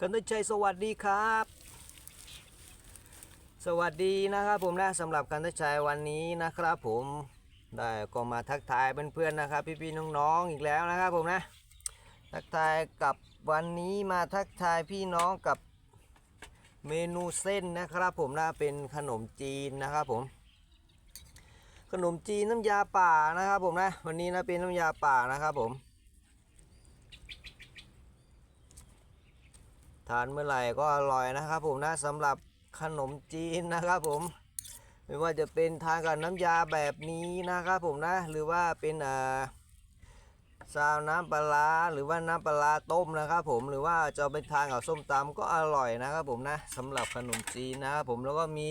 กันตชัยสวัสดีครับ สวัสดีนะครับผมนะสำหรับกันตชัยวันนี้นะครับ ผมได้ก็มาทักทายเพื่อนๆนะครับ พี่ๆน้องๆอีกแล้วนะครับผมนะทักทายกับวันนี้มาทักทายพี่น้องกับเมนูเส้นนะครับ ผมนะเป็นขนมจีนนะครับผม ขนมจีนน้ำยาป่านะครับผมนะวันนี้นะเป็นน้ำยาป่านะครับผม ทานเมื่อไหร่ก็อร่อยนะครับผมนะสำหรับขนมจีนนะครับผม ไม่ว่าจะเป็นทานกับน้ำยาแบบนี้นะครับผมนะ หรือว่าเป็นอ่าซาวน้ำปลาหรือว่าน้ำปลาต้มนะครับผมหรือว่าจะเอาไปทานกับส้มตำก็อร่อยนะครับผมนะสำหรับขนมจีนนะครับผมแล้วก็มี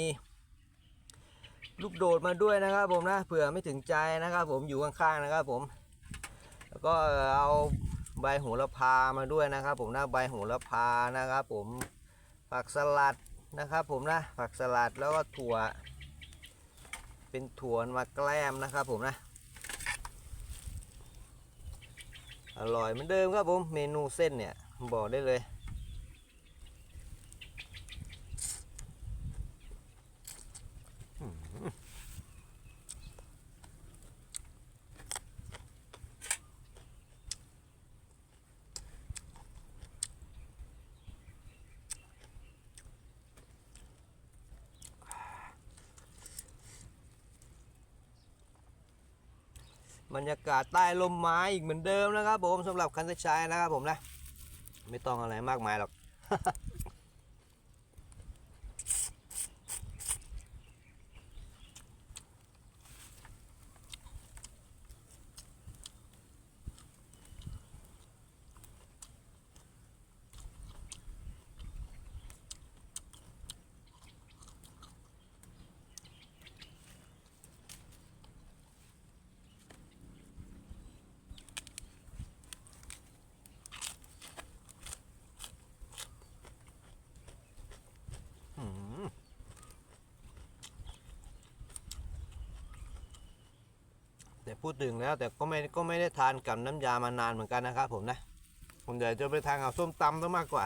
ลูกโดดมาด้วยนะครับผมนะเผื่อไม่ถึงใจนะครับผมอยู่ข้างๆนะครับผม แล้วก็เอา ใบโหระพามาด้วยนะครับ ผมนะใบโหระพานะครับ ผมผักสลัดนะครับ ผมนะผักสลัดแล้วก็ถั่ว เป็นถั่วมาแกล้มนะครับ ผมนะ อร่อยเหมือนเดิมครับผมเมนูเส้นเนี่ยบอกได้เลย บรรยากาศใต้ลมไม้อีกเหมือนเดิมนะครับผมสำหรับคันตชัยนะครับผมนะ ไม่ต้องอะไรมากมายหรอก แต่พูดถึงแล้วแต่ก็ไม่ก็ไม่ได้ทานกับน้ำยามานานเหมือนกันนะครับผมนะผมเดี๋ยวจะไปทานกับส้มตำซะมากกว่า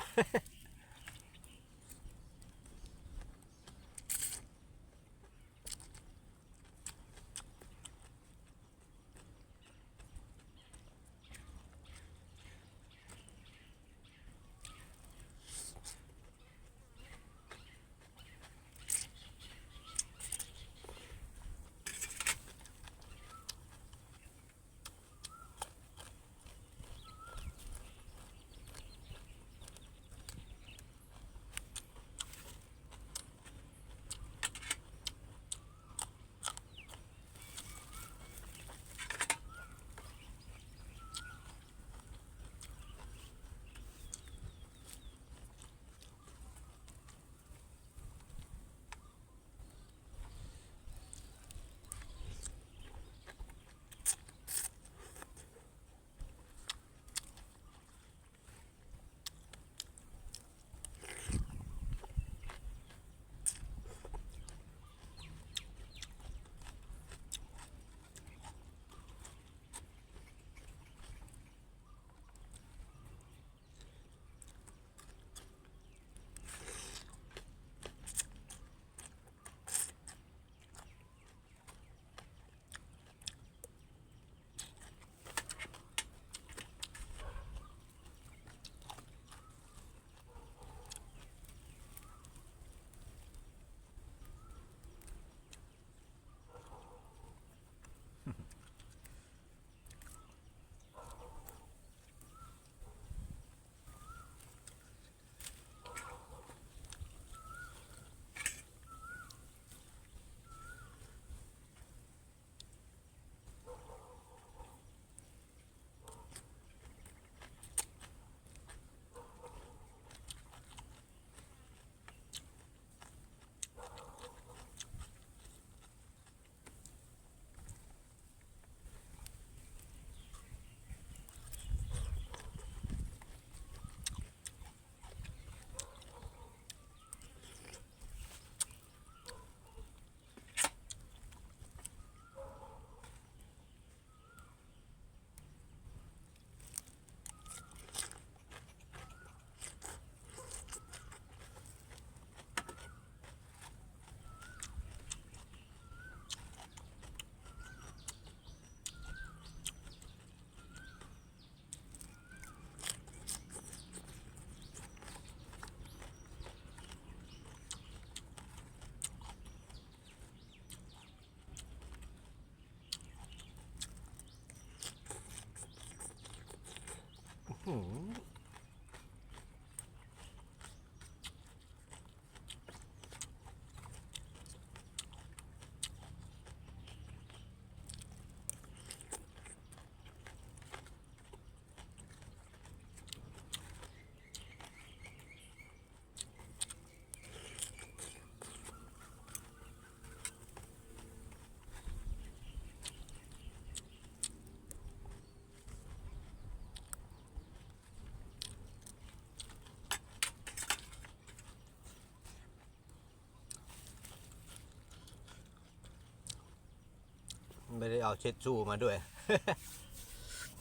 ไม่ได้เอาเช็ดชูมาด้วย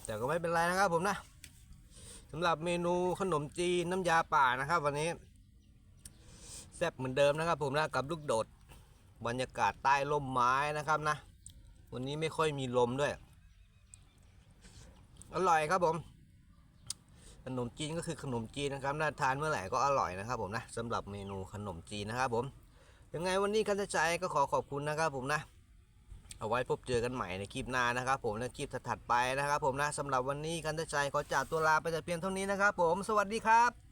แต่ก็ไม่เป็นไรนะครับผมนะสำหรับเมนูขนมจีนน้ำยาป่านะครับ วันนี้แซ่บเหมือนเดิมนะครับ ผมนะกับลูกโดด บรรยากาศใต้ร่มไม้นะครับนะ วันนี้ไม่ค่อยมีลมด้วย อร่อยครับผมขนมจีนก็คือขนมจีนนะครับน่าทานเมื่อไหร่ก็อร่อยนะครับ ผมนะสำหรับเมนูขนมจีนนะครับ ผมยังไงวันนี้กันใจก็ขอขอบคุณนะครับ ผมนะ เอาไว้พบเจอกันใหม่ในคลิปหน้านะครับ ผมในคลิปถัดไปนะครับ ผมนะสำหรับวันนี้กันใจขอจากตัวลาไปแต่เพียงเท่านี้นะครับ ผมสวัสดีครับ